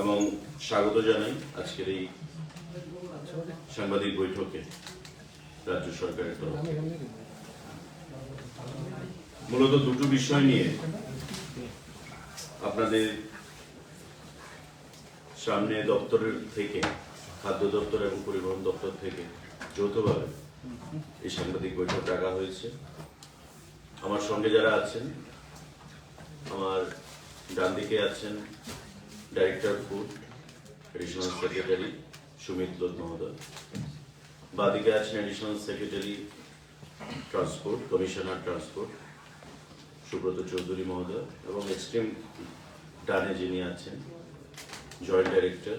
এবং স্বাগত জানাই আজকের এই সাংবাদিক বৈঠকে রাজ্য সরকারের তরফ। মূলত দুটো বিষয় নিয়ে আপনাদের সামনে দপ্তরের থেকে, খাদ্য দপ্তর এবং পরিবহন দপ্তর থেকে যৌথভাবে এই সাংবাদিক বৈঠক ডাকা হয়েছে আমার সঙ্গে যারা আছেন, আমার ডান দিকে আছেন director food additional secretary Sumit Lodh মহোদয় বাদিকে আছেন additional secretary transport commissioner transport Subrata Chowdhury মহোদয় এবং এক্সট্রিম ডানে যিনি আছেন joint director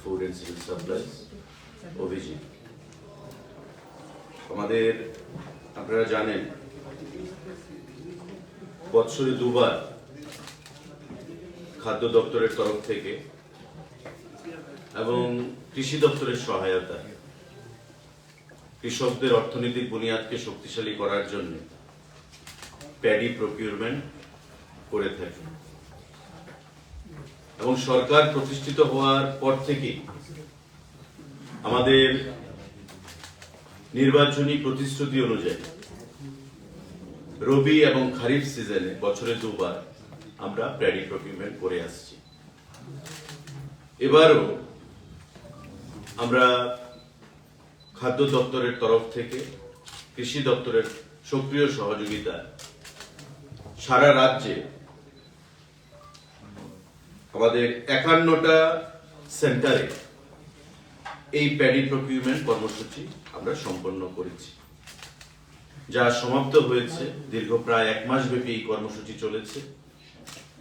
food and civil supplies Abhijit. আমাদের, আপনারা জানেন, বৎসরে দুবার খাদ্য দপ্তরের তরফ থেকে এবং কৃষি দপ্তরের সহায়তা। কৃষকদের অর্থনৈতিক বুনিয়াদকে শক্তিশালী করার জন্য প্যাডি প্রকিউরমেন্ট করে থাকে। এবং সরকার প্রতিষ্ঠিত হওয়ার পর থেকেই আমাদের নির্বাচনী প্রতিশ্রুতি অনুযায়ী রবি এবং খারিফ সিজনে বছরে দুবার আমরা প্যাডি প্রকিউরমেন্ট করে আসছি। এবারও আমরা খাদ্য দপ্তরের তরফ থেকে, কৃষি দপ্তরের সক্রিয় সহযোগিতা সারা রাজ্যে আমাদের একান্নটা সেন্টারে এই প্যাডি প্রকিউরমেন্ট কর্মসূচি আমরা সম্পন্ন করেছি। যা সমাপ্ত হয়েছে, দীর্ঘ প্রায় এক মাস ব্যাপী এই কর্মসূচি চলেছে।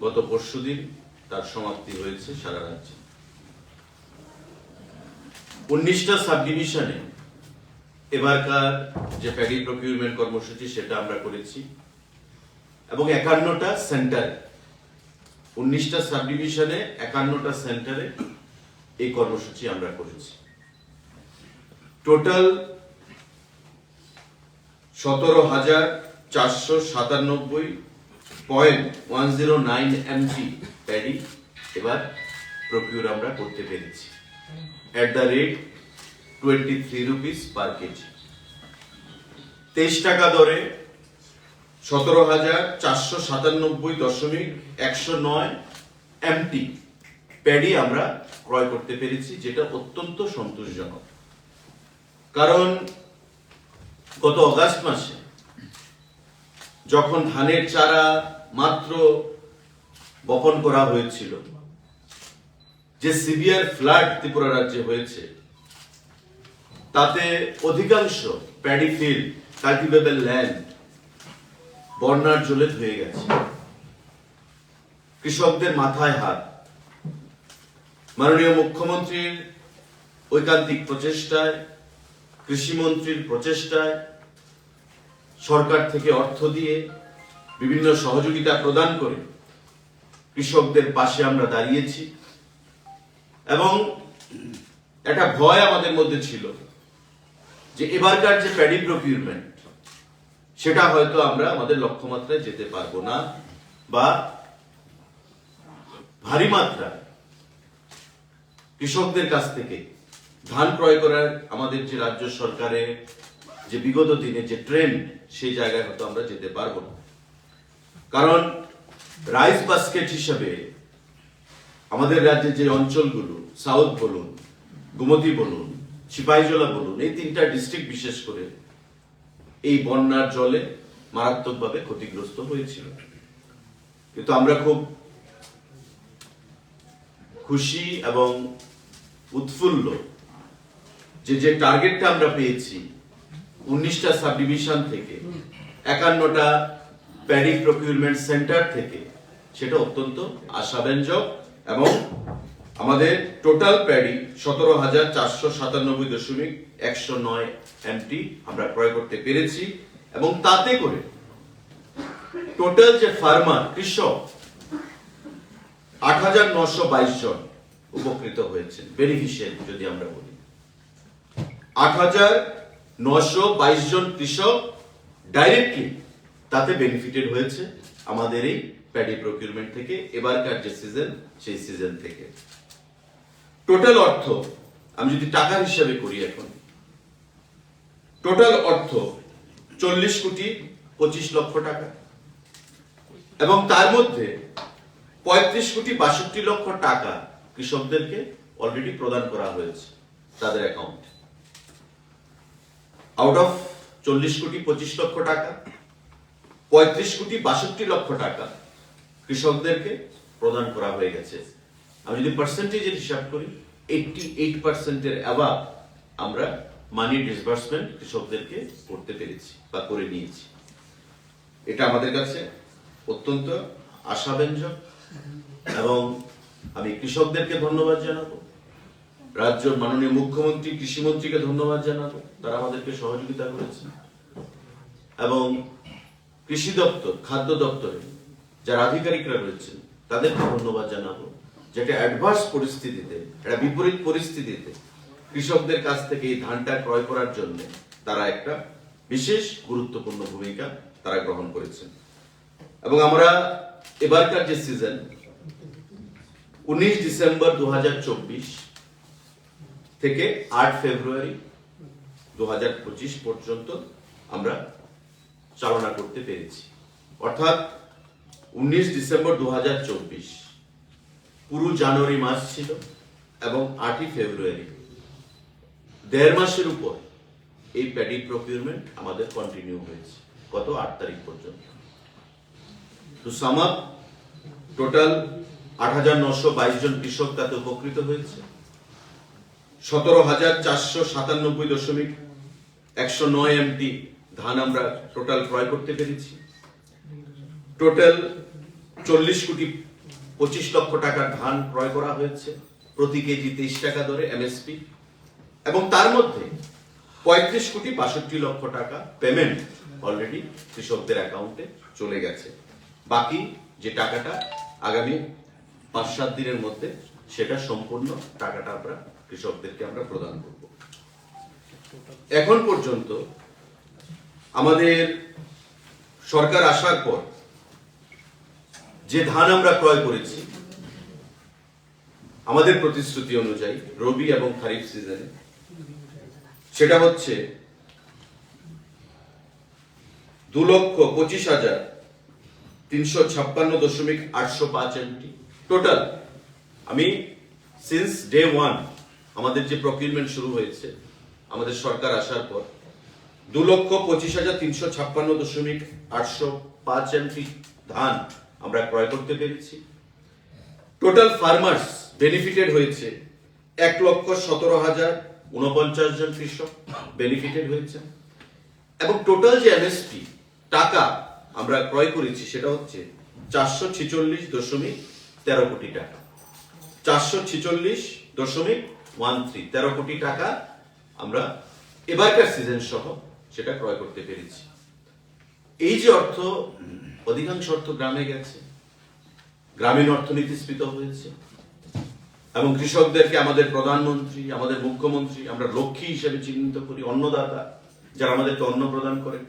গত পরশুদিন তার সমাপ্তি হয়েছে সারা রাজ্যে। উনিশটা সাব ডিভিশনে এবারকার যে প্যাডি প্রকিউরমেন্ট কর্মসূচি সেটা আমরা করেছি এবং একান্নটা সেন্টারে, উনিশটা সাব ডিভিশনে একান্নটা সেন্টারে এই কর্মসূচি আমরা করেছি। টোটাল সতেরো হাজার চারশো সাতানব্বই point one zero nine MG paddy এবার প্রকিউর আমরা করতে পেরেছি। At the rate twenty three rupees per KG তেইশ টাকা দরে সতেরো হাজার চারশো সাতানব্বই দশমিক একশো নয় এমটি প্যাডি আমরা ক্রয় করতে পেরেছি, যেটা অত্যন্ত সন্তোষজনক। কারণ গত অগাস্ট মাসে যখন ধানের চারা মাত্র বপন করা হয়েছিল। যে সিভিয়ার ফ্লাড ত্রিপুরা রাজ্যে হয়েছে, তাতে অধিকাংশ প্যাডি ফিল্ড কাল্টিভেবল ল্যান্ড বন্যার জলে ধুয়ে গেছে। কৃষকদের মাথায় হাত। মাননীয় মুখ্যমন্ত্রীর ঐকান্তিক প্রচেষ্টায়, কৃষিমন্ত্রীর প্রচেষ্টায়, সরকার থেকে অর্থ দিয়ে বিভিন্ন সহযোগিতা প্রদান করে কৃষকদের পাশে আমরা দাঁড়িয়েছি। এবং একটা ভয় আমাদের মধ্যে ছিল যে এবারকার যে প্যাডি প্রকিউরমেন্ট, সেটা হয়তো আমরা আমাদের লক্ষ্যমাত্রায় যেতে পারব না বা ভারী মাত্রায় কৃষকদের কাছ থেকে ধান ক্রয় করার আমাদের যে রাজ্য সরকারের যে বিগত দিনে যে ট্রেন্ড, সেই জায়গায় হয়তো আমরা যেতে পারব না। কারণ রাইস বাস্কেট হিসাবে আমাদের রাজ্যের যে অঞ্চলগুলো সাউথ বলুন, গুমতি বলুন, সিপাহীজলা বলুন, এই তিনটা ডিস্ট্রিক্ট বিশেষ করে এই বন্যার জলে মারাত্মকভাবে ক্ষতিগ্রস্ত হয়েছিল। কিন্তু আমরা খুব খুশি এবং উৎফুল্ল যে যে টার্গেটটা আমরা পেয়েছি, উনিশটা সাব ডিভিশন থেকে একান্নটা প্যাডি প্রকিউরমেন্ট সেন্টার থেকে। সেটা অত্যন্ত আশাব্যঞ্জক এবং আমাদের টোটাল প্যাডি সতেরো হাজার চারশো সাতানব্বই দশমিক একশো নয় এমটি আমরা ক্রয় করতে পেরেছি এবং তাতে করে টোটাল যে ফার্মার কৃষক আট হাজার নশো বাইশ জন উপকৃত হয়েছেন বেনিফিশিয়ারি যদি আমরা বলি। আট হাজার নশো বাইশ জন কৃষক ডাইরেক্টলি তাতে বেনিফিটেড হয়েছে আমাদের এই প্যাডি প্রকিউরমেন্ট থেকে, এবারকার যে সিজন সেই সিজন থেকে। টোটাল অর্থ, আমি যদি টাকার হিসাবে করি এখন টোটাল অর্থ চল্লিশ কোটি পঁচিশ লক্ষ টাকা। এবং তার মধ্যে পঁয়ত্রিশ কোটি বাষট্টি লক্ষ টাকা কৃষকদেরকে অলরেডি প্রদান করা হয়েছে তাদের অ্যাকাউন্ট আউট অফ চল্লিশ কোটি পঁচিশ লক্ষ টাকা পঁয়ত্রিশ কোটি বাষট্টি লক্ষ টাকা কৃষকদেরকে প্রদান করা হয়ে গেছে। আমি যদি পার্সেন্টেজের হিসাব করি এইটটি এইট পার্সেন্টের অ্যাভাব আমরা মানি ডিসবার্সমেন্ট কৃষকদেরকে করতে পেরেছি বা করে নিয়েছি। এটা আমাদের কাছে অত্যন্ত আশাব্যঞ্জক এবং আমি কৃষকদেরকে ধন্যবাদ জানাব। রাজ্য মাননীয় মুখ্যমন্ত্রী, কৃষিমন্ত্রীকে ধন্যবাদ জানাব। তারা আমাদেরকে সহযোগিতা করেছে এবং কৃষি দপ্তর, খাদ্য দপ্তরে যারা আধিকারিকরা রয়েছেন, তাদেরকে ধন্যবাদ জানাব যেটা অ্যাডভার্স পরিস্থিতিতে, একটা বিপরীত পরিস্থিতিতে কৃষকদের কাছ থেকে এই ধানটা ক্রয় করার জন্য তারা একটা বিশেষ গুরুত্বপূর্ণ ভূমিকা তারা গ্রহণ করেছেন। এবং আমরা এবারকার যে সিজন উনিশ ডিসেম্বর দু হাজার চব্বিশ থেকে আট ফেব্রুয়ারি দু হাজার পঁচিশ পর্যন্ত আমরা চালনা করতে পেরেছি। অর্থাৎ উনিশ ডিসেম্বর দু পুরো জানুয়ারি মাস ছিল এবং আটই ফেব্রুয়ারি। দেড় মাসের উপর এই প্যাডি প্রকিউরমেন্ট আমাদের কন্টিনিউ হয়েছে, গত আট তারিখ পর্যন্ত। টু সাম আপ টোটাল আট হাজার নশো জন কৃষক তাতে উপকৃত হয়েছে। সতেরো হাজার চারশো সাতানব্বই দশমিক একশো নয় এমটি ধান আমরা টোটাল ক্রয় করতে পেরেছি। টোটাল চল্লিশ কোটি পঁচিশ লক্ষ টাকার ধান ক্রয় করা হয়েছে, প্রতি কেজি তেইশ টাকা দরে এমএসপি এবং তার মধ্যে পঁয়ত্রিশ কোটি বাষট্টি লক্ষ টাকা পেমেন্ট অলরেডি কৃষকদের অ্যাকাউন্টে চলে গেছে। বাকি যে টাকাটা আগামী পাঁচ সাত দিনের মধ্যে সেটা সম্পূর্ণ টাকাটা আমরা কৃষকদেরকে আমরা প্রদান করব। এখন পর্যন্ত আমাদের সরকার আসার পর যে ধান আমরা ক্রয় করেছি, আমাদের প্রতিশ্রুতি অনুযায়ী রবি এবং খারিফ সিজনে, সেটা হচ্ছে দু লক্ষ পঁচিশ হাজার তিনশো ছাপ্পান্ন দশমিক আটশো পাঁচ এমটি। টোটাল আমি সিন্স ডে ওয়ান আমাদের যে প্রকিউরমেন্ট শুরু হয়েছে, আমাদের সরকার আসার পর দু লক্ষ পঁচিশ হাজার তিনশো ছাপ্পান্ন দশমিক আটশো পাঁচ এমটি ধান আমরা ক্রয় করতে পেরেছি। টোটাল ফার্মার্স বেনিফিটেড হয়েছে এক লক্ষ সতেরো হাজার উনপঞ্চাশ জন কৃষক বেনিফিটেড হয়েছে। এবং টোটাল যে এমএসপি টাকা আমরা ক্রয় করেছি সেটা হচ্ছে চারশো ছেচল্লিশ দশমিক তেরো কোটি টাকা। চারশো ছেচল্লিশ দশমিক ওয়ান থ্রি তেরো কোটি টাকা আমরা এবারকার সিজন সহ সেটা ক্রয় করতে পেরেছি। এই যে অর্থ, অধিকাংশ অর্থ গ্রামে গেছে। গ্রামীণ অর্থনীতি স্ফীত হয়েছে। এবং কৃষকদেরকে আমাদের প্রধানমন্ত্রী, আমাদের মুখ্যমন্ত্রী, আমরা লক্ষ্মী হিসেবে চিহ্নিত করি, অন্নদাতা, যারা আমাদেরকে অন্ন প্রদান করেন।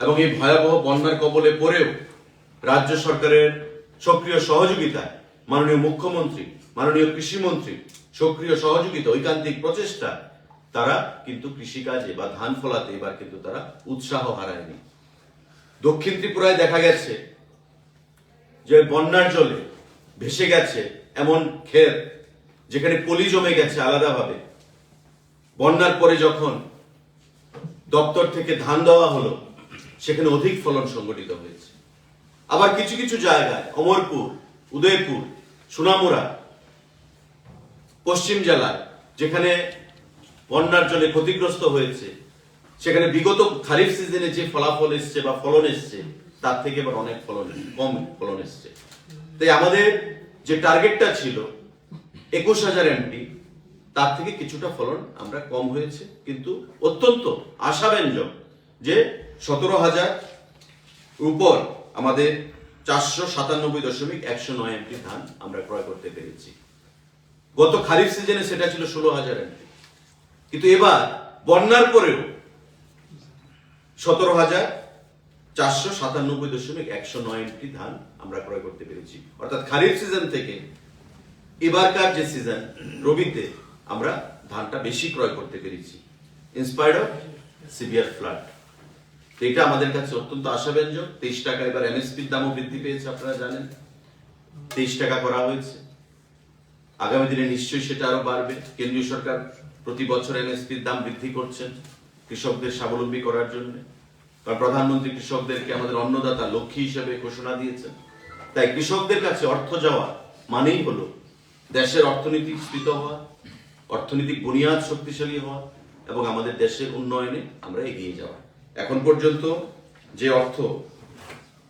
এবং এই ভয়াবহ বন্যার কবলে পড়েও রাজ্য সরকারের সক্রিয় সহযোগিতায় মাননীয় মুখ্যমন্ত্রী, মাননীয় কৃষিমন্ত্রী সক্রিয় সহযোগিতা, ঐকান্তিক প্রচেষ্টা তারা কিন্তু কৃষিকাজে বা ধান ফলাতে এবার কিন্তু তারা উৎসাহ হারায়নি। দক্ষিণ ত্রিপুরায় দেখা গেছে যে বন্যার জলে ভেসে গেছে এমন ক্ষেত যেখানে পলি জমে গেছে আলাদাভাবে। বন্যার পরে যখন দপ্তর থেকে ধান দেওয়া হলো, সেখানে অধিক ফলন সংগঠিত হয়েছে। আবার কিছু কিছু জায়গায়, অমরপুর, উদয়পুর, সোনামুড়া, পশ্চিম জেলায়, যেখানে বন্যার জলে ক্ষতিগ্রস্ত হয়েছে। সেখানে বিগত খারিফ সিজনে যে ফলাফল এসছে বা ফলন এসছে, তার থেকে এবার অনেক ফলন কম ফলন এসছে। তাই আমাদের যে টার্গেটটা ছিল, একুশ হাজার এমটি তার থেকে কিছুটা ফলন আমরা কম হয়েছে। কিন্তু অত্যন্ত আশাব্যঞ্জক যে সতেরো হাজার উপর আমাদের চারশো সাতানব্বই দশমিক একশো নয় এমটি ধান আমরা ক্রয় করতে পেরেছি। গত খারিফ সিজনে সেটা ছিল ষোলো হাজার এমটি কিন্তু এবার বন্যার পরেও সতেরো হাজার চারশো সাতানব্বই দশমিক একশো নয়টি ধান আমরা ক্রয় করতে পেরেছি। অর্থাৎ খারিফ সিজন থেকে এবারকার যে সিজন রবিতে আমরা ধানটা বেশি ক্রয় করতে পেরেছি। ইনস্পায়ার্ড অফ সিভিয়ার ফ্লাড এটা আমাদের কাছে অত্যন্ত আশাব্যঞ্জক। তেইশ টাকা এবার এমএসপির দামও বৃদ্ধি পেয়েছে, আপনারা জানেন। তেইশ টাকা করা হয়েছে। আগামী দিনে নিশ্চয়ই সেটা আরও বাড়বে। কেন্দ্রীয় সরকার প্রতি বছর এমএসপির দাম বৃদ্ধি করছেন কৃষকদের স্বাবলম্বী করার জন্য। কারণ প্রধানমন্ত্রী কৃষকদেরকে আমাদের অন্নদাতা লক্ষ্মী হিসেবে ঘোষণা দিয়েছেন। তাই কৃষকদের কাছে অর্থ যাওয়া মানেই হলো দেশের অর্থনৈতিক স্ফীত হওয়া, অর্থনৈতিক বুনিয়াদ শক্তিশালী হওয়া এবং আমাদের দেশের উন্নয়নে আমরা এগিয়ে যাওয়া। এখন পর্যন্ত যে অর্থ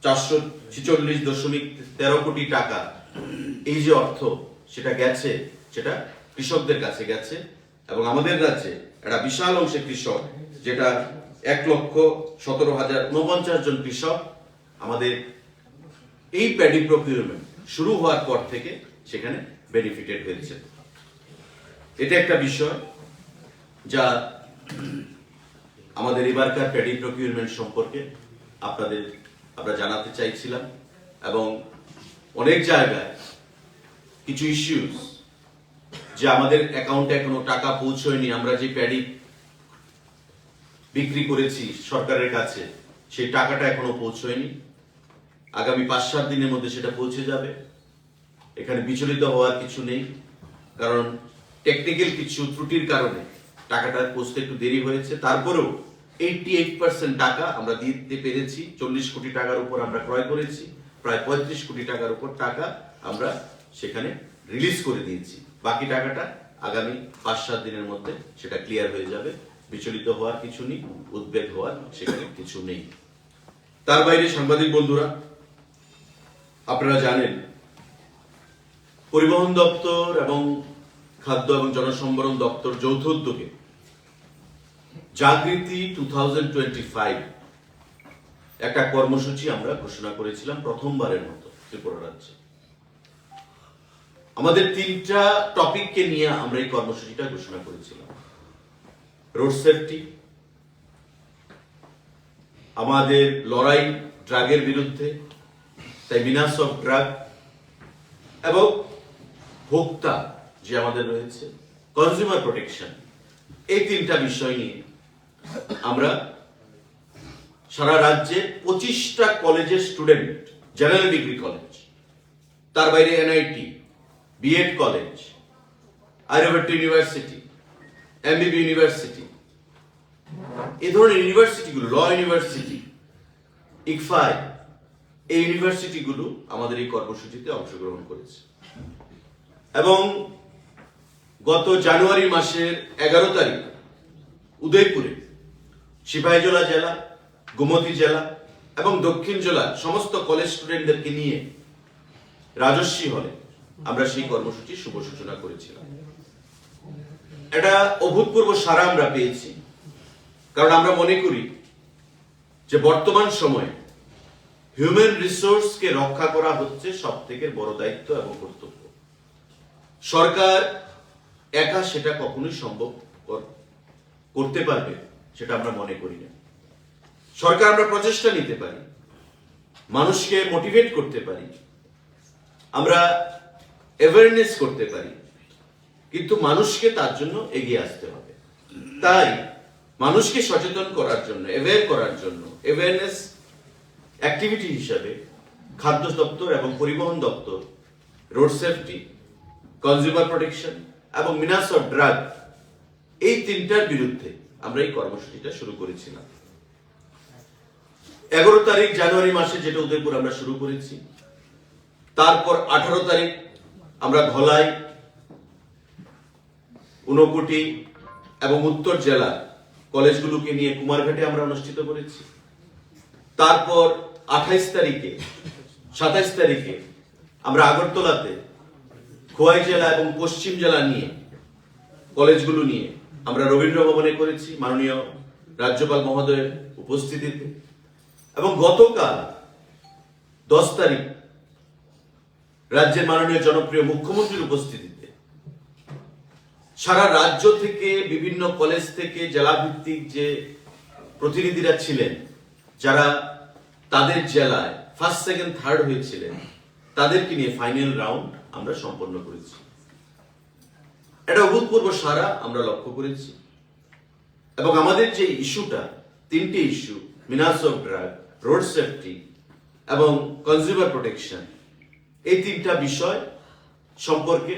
চারশো ছিচল্লিশ দশমিক তেরো কোটি টাকা, এই যে অর্থ সেটা গেছে, সেটা কৃষকদের কাছে গেছে। এবং আমাদের রাজ্যে একটা বিশাল অংশে কৃষক, যেটা এক লক্ষ সতেরো হাজার উনপঞ্চাশ জন কৃষক আমাদের এই প্যাডি প্রকিউরমেন্ট শুরু হওয়ার পর থেকে সেখানে বেনিফিটেড হয়েছে। এটা একটা বিষয় যা আমাদের এবারকার প্যাডি প্রকিউরমেন্ট সম্পর্কে আপনাদের, আমরা জানাতে চাইছিলাম এবং অনেক জায়গায় কিছু ইস্যুস যে আমাদের অ্যাকাউন্টে এখনও টাকা পৌঁছয়নি, আমরা যে প্যাডি বিক্রি করেছি সরকারের কাছে, সেই টাকাটা এখনও পৌঁছয়নি। আগামী পাঁচ সাত দিনের মধ্যে সেটা পৌঁছে যাবে। এখানে বিচলিত হওয়ার কিছু নেই, কারণ টেকনিক্যাল কিছু ত্রুটির কারণে টাকাটা পৌঁছতে একটু দেরি হয়েছে। তারপরেও এইটি এইট পার্সেন্ট টাকা আমরা দিতে পেরেছি, চল্লিশ কোটি টাকার উপর আমরা ক্রয় করেছি, প্রায় পঁয়ত্রিশ কোটি টাকার উপর টাকা আমরা সেখানে রিলিজ করে দিয়েছি। বাকি টাকাটা আগামী পাঁচ সাত দিনের মধ্যে সেটা ক্লিয়ার হয়ে যাবে। বিচলিত হওয়ার কিছু নেই, উদ্বেগ হওয়ার সেখানে কিছু নেই। তার বাইরে সাংবাদিক বন্ধুরা, আপনারা জানেন, পরিবহন দপ্তর এবং খাদ্য এবং জনসম্বরণ দপ্তর যৌথ উদ্যোগে জাগৃতি টু একটা কর্মসূচি আমরা ঘোষণা করেছিলাম প্রথমবারের মতো ত্রিপুরা রাজ্যে। আমাদের তিনটা টপিককে নিয়ে আমরা এই কর্মসূচিটা ঘোষণা করেছিলাম। রোড সেফটি আমাদের লড়াই ড্রাগের বিরুদ্ধে তাই মিনাস অফ ড্রাগ, এবং ভোক্তা যে আমাদের রয়েছে কনজিউমার প্রোটেকশন এই তিনটা বিষয় নিয়ে আমরা সারা রাজ্যে পঁচিশটা কলেজের স্টুডেন্ট জেনারেল ডিগ্রি কলেজ তার বাইরে এনআইটি বিএড কলেজ আইরভেট ইউনিভার্সিটি এমবিবি ইউনিভার্সিটি এই ধরনের ইউনিভার্সিটিগুলো ল ইউনিভার্সিটি ইকফাই এই ইউনিভার্সিটিগুলো আমাদের এই কর্মসূচিতে অংশগ্রহণ করেছে। এবং গত জানুয়ারি মাসের এগারো তারিখ, উদয়পুরে সিপাহীজলা জেলা, গোমতী জেলা এবং দক্ষিণ জেলার সমস্ত কলেজ স্টুডেন্টদেরকে নিয়ে রাজস্বী হলে আমরা সেই কর্মসূচির শুভ সূচনা করেছিলাম। এটা অভূতপূর্ব সারা আমরা পেয়েছি। কারণ আমরা মনে করি যে বর্তমান সময়ে হিউম্যান রিসোর্সকে রক্ষা করা হচ্ছে সব থেকে বড় দায়িত্ব এবং কর্তব্য। সরকার একা সেটা কখনোই সম্ভব করতে পারবে, সেটা আমরা মনে করি না। সরকার আমরা প্রচেষ্টা নিতে পারি। মানুষকে মোটিভেট করতে পারি। আমরা অ্যাওয়ারনেস করতে পারি। কিন্তু মানুষকে তার জন্য এগিয়ে আসতে হবে। তাই মানুষকে সচেতন করার জন্য অ্যাওয়্যার করার জন্য অ্যাওয়ারনেস অ্যাক্টিভিটি হিসাবে খাদ্য দপ্তর এবং পরিবহন দপ্তর রোড সেফটি কনজিউমার প্রোটেকশন এবং মিনাস অফ ড্রাগ এই তিনটার বিরুদ্ধে আমরা এই কর্মসূচিটা শুরু করেছিলাম। এগারো তারিখ জানুয়ারি মাসে যেটা উদয়পুর আমরা শুরু করেছি, তারপর আঠারো তারিখ আমরা ধলাই, ঊনকোটি এবং উত্তর জেলার কলেজগুলোকে নিয়ে কুমারঘাটে আমরা অনুষ্ঠিত করেছি। তারপর আঠাইশ তারিখে, সাতাইশ তারিখে আমরা আগরতলাতে খোয়াই জেলা এবং পশ্চিম জেলা নিয়ে, কলেজগুলো নিয়ে আমরা রবীন্দ্র ভবনে করেছি মাননীয় রাজ্যপাল মহোদয়ের উপস্থিতিতে। এবং গতকাল দশ তারিখ রাজ্যের মাননীয় জনপ্রিয় মুখ্যমন্ত্রীর উপস্থিতিতে। সারা রাজ্য থেকে, বিভিন্ন কলেজ থেকে জেলা ভিত্তিক যে প্রতিনিধিরা ছিলেন, যারা তাদের জেলায় ফার্স্ট সেকেন্ড থার্ড হয়েছিলেন, তাদেরকে নিয়ে ফাইনাল রাউন্ড আমরা সম্পন্ন করেছি। এটা অভূতপূর্ব সারা আমরা লক্ষ্য করেছি। এবং আমাদের যে ইস্যুটা, তিনটি issue menace of drug road safety এবং কনজিউমার প্রোটেকশন এই তিনটা বিষয় সম্পর্কে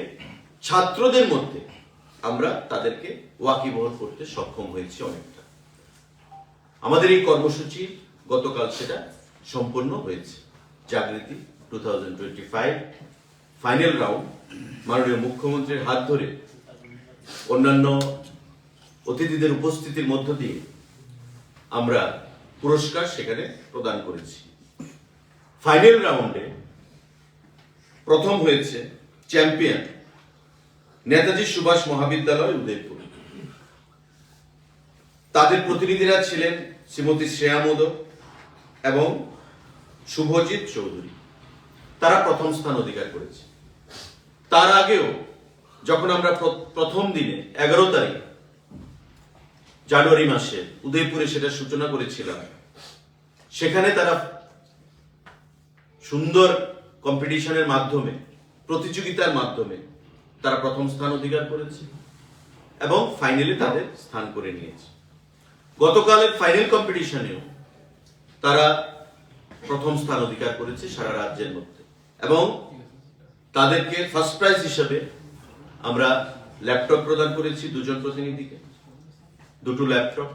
ছাত্রদের মধ্যে আমরা তাদেরকে ওয়াকিবহল করতে সক্ষম হয়েছি অনেকটা। আমাদের এই কর্মসূচি গতকাল সেটা সম্পন্ন হয়েছে। জাগৃতি টু ফাইনাল রাউন্ড মাননীয় মুখ্যমন্ত্রীর হাত ধরে অন্যান্য অতিথিদের উপস্থিতির মধ্য দিয়ে আমরা পুরস্কার সেখানে প্রদান করেছি। ফাইনাল রাউন্ডে প্রথম হয়েছে চ্যাম্পিয়ন নেতাজি সুভাষ মহাবিদ্যালয় উদয়পুর। তাদের প্রতিনিধিরা ছিলেন শ্রীমতী শ্রেয়া মোদক এবং শুভজিৎ চৌধুরী। তারা প্রথম স্থান অধিকার করেছে। তার আগেও যখন আমরা প্র- প্রথম দিনে এগারো তারিখ জানুয়ারি মাসে উদয়পুরে সেটা সূচনা করেছিলাম, সেখানে তারা সুন্দর কম্পিটিশনের মাধ্যমে, প্রতিযোগিতার মাধ্যমে তারা প্রথম স্থান অধিকার করেছে এবং ফাইনালে তাদের স্থান করে নিয়েছে। গতকালের ফাইনাল কম্পিটিশনেও তারা প্রথম স্থান অধিকার করেছে সারা রাজ্যের মধ্যে এবং তাদেরকে ফার্স্ট প্রাইজ হিসেবে আমরা ল্যাপটপ প্রদান করেছি দুজন প্রতিনিধিকে। দুটো ল্যাপটপ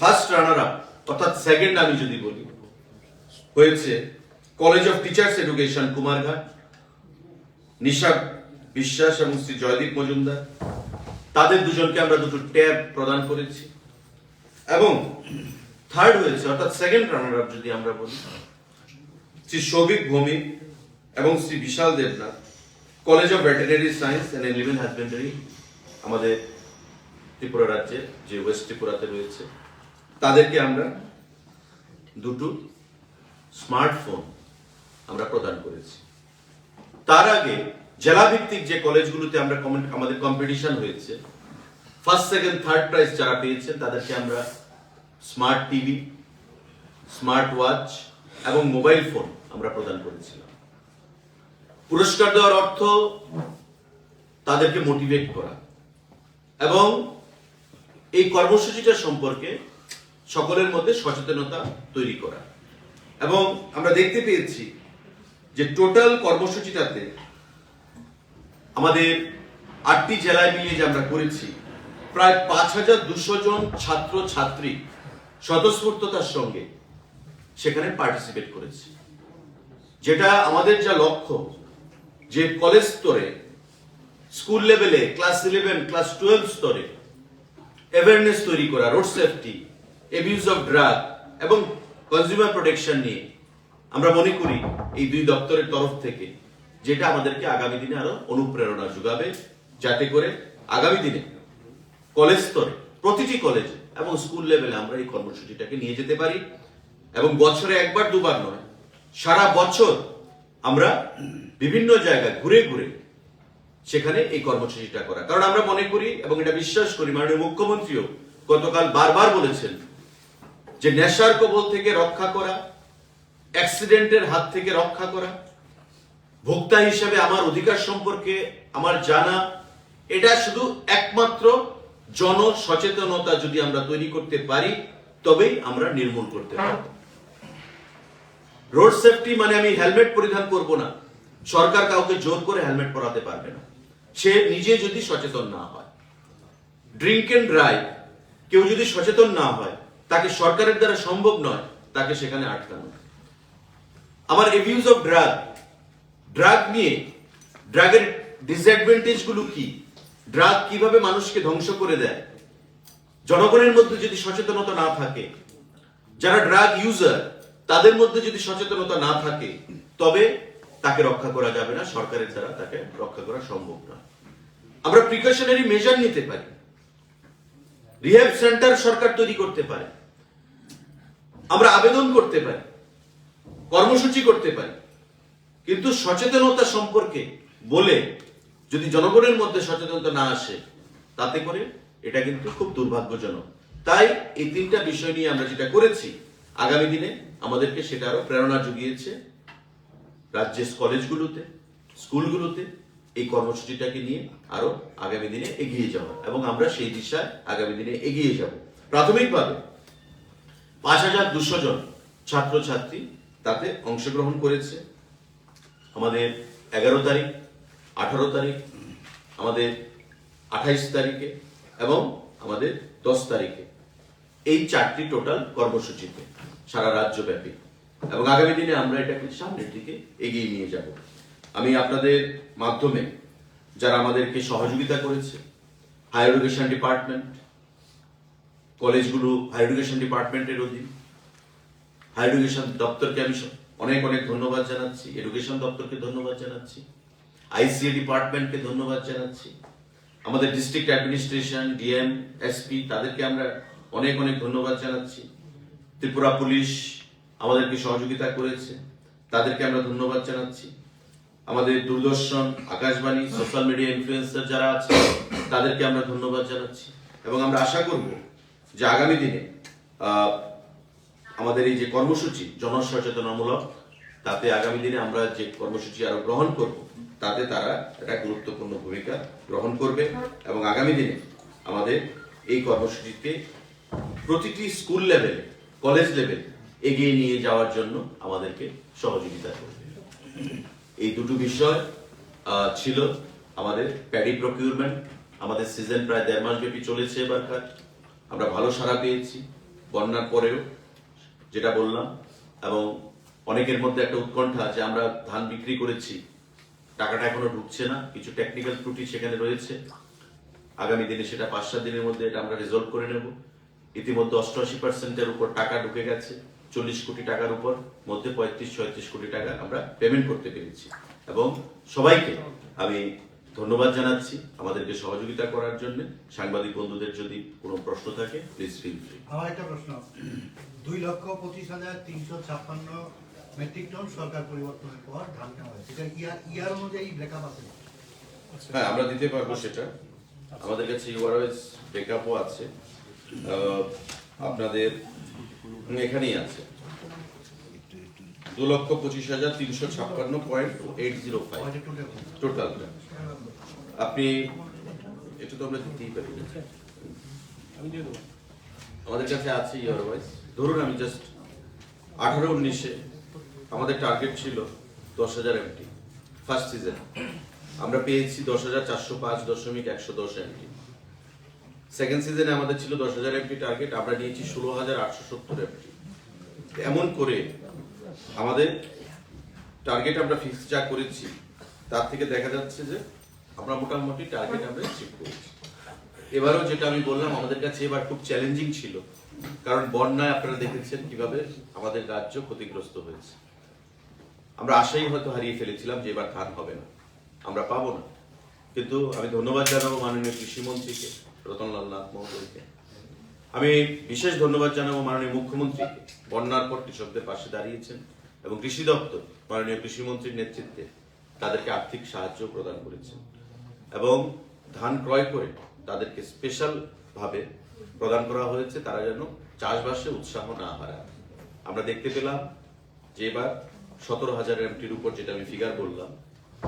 ফার্স্ট রানার আপ অর্থাৎ সেকেন্ড আমি যদি বলি, হয়েছে college of teachers education Kumarghat Nisha Biswas এবং শ্রী জয়দীপ মজুমদার তাদের দুজনকে আমরা দুটো ট্যাব প্রদান করেছি। এবং থার্ড হয়েছে, অর্থাৎ সেকেন্ড রানার আপ যদি আমরা বলি শ্রী সৌভিক ভৌমিক এবং Shri Bishal Debnath college of veterinary science and eleven husbandry আমাদের ত্রিপুরা রাজ্যে যে ওয়েস্ট ত্রিপুরাতে রয়েছে। তাদেরকে আমরা দুটো স্মার্টফোন আমরা প্রদান করেছি। তার আগে জেলাভিত্তিক যে কলেজগুলোতে আমরা আমাদের কম্পিটিশন হয়েছে ফার্স্ট সেকেন্ড থার্ড প্রাইজ যারা পেয়েছেন তাদেরকে আমরা স্মার্ট টিভি স্মার্ট ওয়াচ এবং মোবাইল ফোন আমরা প্রদান করেছিলাম। পুরস্কার দেওয়ার অর্থ তাদেরকে মোটিভেট করা এবং এই কর্মসূচিটা সম্পর্কে সকলের মধ্যে সচেতনতা তৈরি করা। এবং আমরা দেখতে পেয়েছি যে টোটাল কর্মসূচিটাতে আমাদের আটটি জেলায় মিলিয়ে যে আমরা করেছি, প্রায় পাঁচ হাজার দুশো জন ছাত্র, ছাত্রী স্বতঃস্ফূর্ততার সঙ্গে সেখানে পার্টিসিপেট করেছে। যেটা আমাদের যা লক্ষ্য, যে কলেজ স্তরে স্কুল লেভেলে ক্লাস ইলেভেন ক্লাস টুয়েলভ স্তরে অ্যাওয়ারনেস তৈরি করা road safety abuse of drug এবং কনজিউমার প্রোটেকশন নিয়ে আমরা মনে করি এই দুই দপ্তরের তরফ থেকে যেটা আমাদেরকে আগামী দিনে আরও অনুপ্রেরণা যোগাবে, যাতে করে আগামী দিনে কলেজ স্তরে, প্রতিটি কলেজ এবং স্কুল লেভেলে আমরা এই কর্মসূচিটাকে নিয়ে যেতে পারি। এবং বছরে একবার, দুবার নয়, সারা বছর আমরা বিভিন্ন জায়গায় ঘুরে ঘুরে সেখানে এই কর্মসূচিটা করা। কারণ আমরা মনে করি এবং এটা বিশ্বাস করি, মাননীয় মুখ্যমন্ত্রীও গতকাল বারবার বলেছেন যে নেশার কবল থেকে রক্ষা করা অ্যাক্সিডেন্টের হাত থেকে রক্ষা করা, ভোক্তা হিসাবে আমার অধিকার সম্পর্কে আমার জানা, এটা শুধু একমাত্র জন সচেতনতা যদি আমরা তৈরি করতে পারি, তবেই আমরা নির্মূল করতে পারব রোড সেফটি মানে আমি হেলমেট পরিধান করব না। সরকার কাউকে জোর করে হেলমেট পরাতে পারবে না। সে নিজে যদি সচেতন না হয় ড্রিঙ্ক এন্ড ড্রাইভ কেউ যদি সচেতন না হয়, তাকে সরকারের দ্বারা সম্ভব নয়, তাকে সেখানে আটকানো। আমার এবিউজ অফ ড্রাগ ড্রাগ নিয়ে ড্রাগের ডিসঅ্যাডভান্টেজগুলো কি? ড্রাগ কীভাবে মানুষকে ধ্বংস করে দেয়? জনগণের মধ্যে যদি সচেতনতা না থাকে, যারা ড্রাগ ইউজার তাদের মধ্যে যদি সচেতনতা না থাকে, তবে তাকে রক্ষা করা যাবে না, সরকারের দ্বারা তাকে রক্ষা করা সম্ভব না আমরা প্রিকশনারি মেজার নিতে পারি। রিহ্যাব সেন্টার সরকার তৈরি করতে পারে। আমরা আবেদন করতে পারি। কর্মসূচি করতে পারি। কিন্তু সচেতনতা সম্পর্কে বলে যদি জনগণের মধ্যে সচেতনতা না আসে, তাতে করে এটা কিন্তু খুব দুর্ভাগ্যজনক। তাই এই তিনটা বিষয় নিয়ে আমরা যেটা করেছি, আগামী দিনে আমাদেরকে সেটা আরও প্রেরণা জুগিয়েছে রাজ্যের কলেজগুলোতে, স্কুলগুলোতে এই কর্মসূচিটাকে নিয়ে আরও আগামী দিনে এগিয়ে যাওয়া এবং আমরা সেই দিশায় আগামী দিনে এগিয়ে যাব। প্রাথমিকভাবে পাঁচ হাজার দুশো জন ছাত্রছাত্রী তাতে অংশগ্রহণ করেছে। আমাদের এগারো তারিখ, আঠারো তারিখ, আমাদের আঠাইশ তারিখে এবং আমাদের দশ তারিখে। এই চারটি টোটাল কর্মসূচিতে সারা রাজ্যব্যাপী। এবং আগামী দিনে আমরা এটাকে সামনের দিকে এগিয়ে নিয়ে যাব। আমি আপনাদের মাধ্যমে যারা আমাদেরকে সহযোগিতা করেছে হায়ার এডুকেশন ডিপার্টমেন্ট কলেজগুলো হায়ার এডুকেশন ডিপার্টমেন্টের অধীন হায়ার এডুকেশন দপ্তরকে আমি অনেক অনেক ধন্যবাদ জানাচ্ছি। এডুকেশন দপ্তরকে ধন্যবাদ জানাচ্ছি। আইসিএ ডিপার্টমেন্টকে ধন্যবাদ জানাচ্ছি। আমাদের ডিস্ট্রিক্ট অ্যাডমিনিস্ট্রেশন ডিএম এসপি তাদেরকে আমরা অনেক অনেক ধন্যবাদ জানাচ্ছি। ত্রিপুরা পুলিশ আমাদেরকে সহযোগিতা করেছে। তাদেরকে আমরা ধন্যবাদ জানাচ্ছি। আমাদের Doordarshan, Akashvani social media influencer যারা আছে, তাদেরকে আমরা ধন্যবাদ জানাচ্ছি। এবং আমরা আশা করব যে আগামী দিনে আমাদের এই যে কর্মসূচি জনসচেতনামূলক, তাতে আগামী দিনে আমরা যে কর্মসূচি আরও গ্রহণ করব, তাতে তারা একটা গুরুত্বপূর্ণ ভূমিকা গ্রহণ করবে এবং আগামী দিনে আমাদের এই কর্মসূচিকে প্রতিটি স্কুল লেভেলে, কলেজ লেভেলে এগিয়ে নিয়ে যাওয়ার জন্য আমাদেরকে সহযোগিতা করবে। এই দুটো বিষয় ছিল আমাদের প্যাডি প্রকিউরমেন্ট, আমাদের সিজন প্রায় দেড় মাস ব্যাপী চলেছে এবারকার। আমরা ভালো সাড়া পেয়েছি, বন্যার পরেও যেটা বললাম, এবং অনেকের মধ্যে একটা উৎকণ্ঠা যে আমরা ধান বিক্রি করেছি, টাকাটা এখনও ঢুকছে না, কিছু টেকনিক্যাল ত্রুটি সেখানে রয়েছে। আগামী দিনে সেটা পাঁচ সাত দিনের মধ্যে এটা আমরা রিজলভ করে নেব। ইতিমধ্যে অষ্টআশি পার্সেন্টের উপর টাকা ঢুকে গেছে, চল্লিশ কোটি টাকার উপর, মধ্যে পঁয়ত্রিশ ছয়ত্রিশ কোটি টাকা আমরা পেমেন্ট করতে পেরেছি। এবং সবাইকে আমি ধন্যবাদ জানাচ্ছি আমাদেরকে সহযোগিতা করার জন্য। সাংবাদিক বন্ধুদের যদি কোনো প্রশ্ন থাকে প্লিজ ফিল ফ্রি আমার একটা প্রশ্ন। দুই লক্ষ পঁচিশ হাজার তিনশো ছাপ্পান্ন মেট্রিক টন সরকার পরিবর্তনের পর ধান নেওয়া হয়েছে। এটা ইয়ার ইয়ার অনুযায়ী ব্রেকআপ আছে? হ্যাঁ আমরা দিতে পারব সেটা। আমাদের কাছে ইউআরএস ব্রেকআপও আছে। আপনাদের এখানেই আছে। দু লক্ষ পঁচিশ হাজার তিনশো ছাপ্পান্ন point eight zero five. Total টোটালটা আপনি এটা তো আমরা দিতেই পারি। আমাদের কাছে আছে ইয়ারওয়াইজ ধরুন আমি জাস্ট আঠারো উনিশে আমাদের টার্গেট ছিল দশ হাজার এমটি ফার্স্ট সিজন আমরা পেয়েছি দশ হাজার চারশো পাঁচ দশমিক একশো দশ এমটি সেকেন্ড সিজনে আমাদের ছিল দশ হাজার এমটি টার্গেট আমরা নিয়েছি ষোলো হাজার আটশো সত্তর এমটি এমন করে আমাদের টার্গেট আমরা ফিক্স যা করেছি তার থেকে দেখা যাচ্ছে যে আমরা মোটামুটি টার্গেট আমরা অ্যাচিভ করেছি। এবারও যেটা আমি বললাম, আমাদের কাছে এবার খুব চ্যালেঞ্জিং ছিল। কারণ বন্যায় আপনারা দেখেছেন কীভাবে আমাদের রাজ্য ক্ষতিগ্রস্ত হয়েছে। আমরা আশাই হয়তো হারিয়ে ফেলেছিলাম যে এবার ধান হবে না। আমরা পাবো না। কিন্তু আমি ধন্যবাদ জানাব মাননীয় কৃষিমন্ত্রীকে, রতনলাল নাথ মহোদয়কে। আমি বিশেষ ধন্যবাদ জানাব মাননীয় মুখ্যমন্ত্রীকে, বন্যার পর কৃষকদের পাশে দাঁড়িয়েছেন এবং কৃষি দপ্তর, মাননীয় কৃষিমন্ত্রীর নেতৃত্বে তাদেরকে আর্থিক সাহায্য প্রদান করেছেন। এবং ধান ক্রয় করে তাদেরকে স্পেশাল ভাবে প্রদান করা হয়েছে, তারা যেন চাষবাসে উৎসাহ না হারায়। আমরা দেখতে পেলাম যে এবার সতেরো হাজার এমটির উপর যেটা আমি ফিগার বললাম,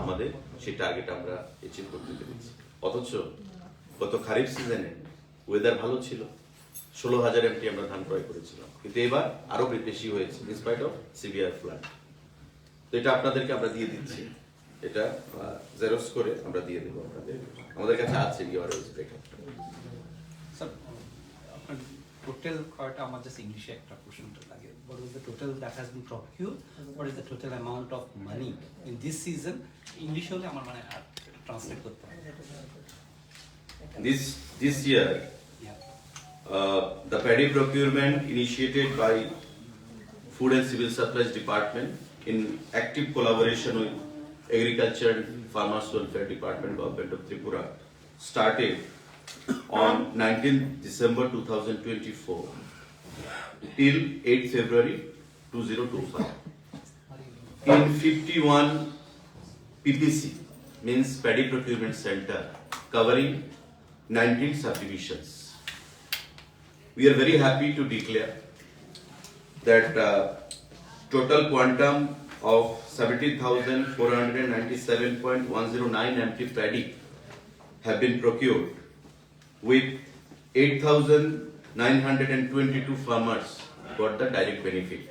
আমাদের সেই টার্গেট আমরা অ্যাচিভ করতে পেরেছি। অথচ গত খারিফ সিজনে ওয়েদার ভালো ছিল, ষোলো হাজার এমটি আমরা ধান ক্রয় করেছিলাম। কিন্তু এবার আরও বেশি হয়েছে ইনস্পাইট অফ সিভিয়ার ফ্লাড তো এটা আপনাদেরকে আমরা দিয়ে দিচ্ছি। এটা জেরক্স করে আমরা দিয়ে দেবো আপনাদের। আমাদের কাছে আছে ইউআরএস ব্রেকআপ স্যার আপনার টোটাল কয়টা আমার জাস্ট ইংলিশে একটা কোশ্চেনটা লাগে। What is the total that has been procure what is the total amount of money in this season English হলে আমার মানে ট্রান্সলেট করতে হবে this this year. Uh, the paddy procurement initiated by Food and Civil Supplies Department in active collaboration with Agriculture and Farmers Welfare Department, Government of Tripura, started on 19th December 2024 till 8th February 2025. In 51 PPC, means Paddy Procurement Center, covering 19 subdivisions. We are very happy to declare that uh, total quantum of 17,497.109 empty paddy have been procured with 8,922 farmers got the direct benefit.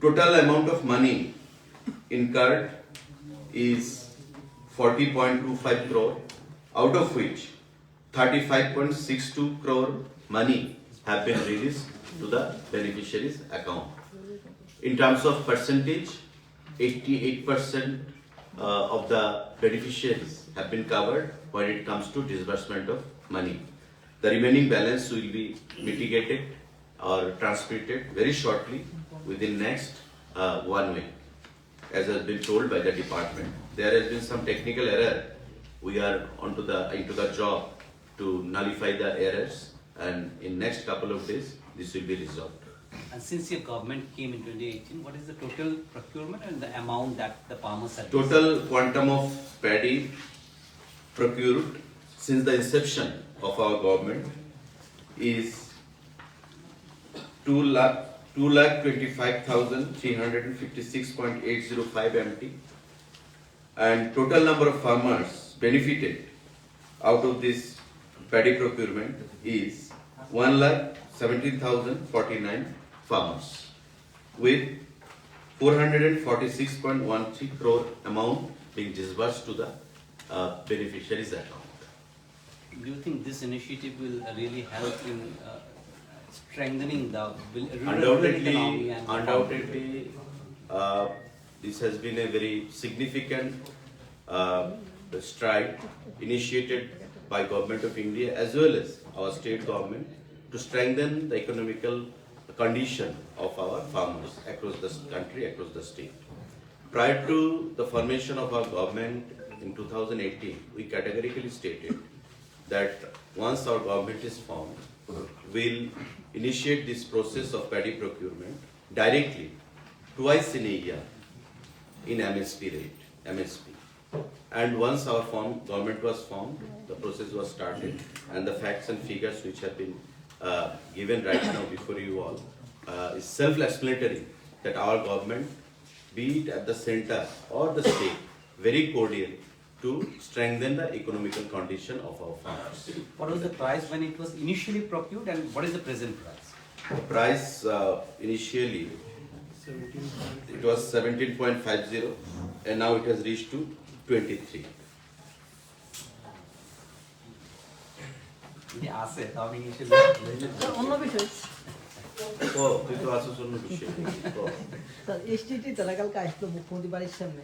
Total amount of money incurred is 40.25 crore, out of which 35.62 crore money have been released to the beneficiaries account. In terms of percentage, 88% uh, of the beneficiaries have been covered when it comes to disbursement of money. The remaining balance will be mitigated or transmitted very shortly within next uh, one week, as has been told by the department. There has been some technical error. We are onto the into the job to nullify the errors, and in next couple of days this will be resolved. And since your government came in 2018, what is the total procurement and the amount that the farmers have? Total quantum of paddy procured since the inception of our government is two lakh, two lakh twenty-five thousand three hundred and fifty-six point eight zero five MT. And total number of farmers benefited out of this paddy procurement is one lakh seventeen thousand forty-nine farmers with 446.13 crore amount being disbursed to the uh, beneficiaries account. Do you think this initiative will really help in uh, strengthening the rural economy Undoubtedly, and undoubtedly, uh, this has been a very significant uh, stride initiated by Government of India as well as our state government to strengthen the economical condition of our farmers across the country, across the state. Prior to the formation of our government in 2018, we categorically stated that once our government is formed, we'll initiate this process of paddy procurement directly twice in a year in MSP rate, MSP. And once our form, government was formed, the process was started, and the facts and figures which have been uh, given right now before you all uh, is self-explanatory that our government, be it at the center or the state, very cordial to strengthen the economical condition of our farmers. What was the price when it was initially procured and what is the present price? The price uh, initially, it was 17.50 and now it has reached to 23. আছে আমি অন্য বিষয় ও তুই তো আসছিস মুখ্যমন্ত্রী বাড়ির সামনে।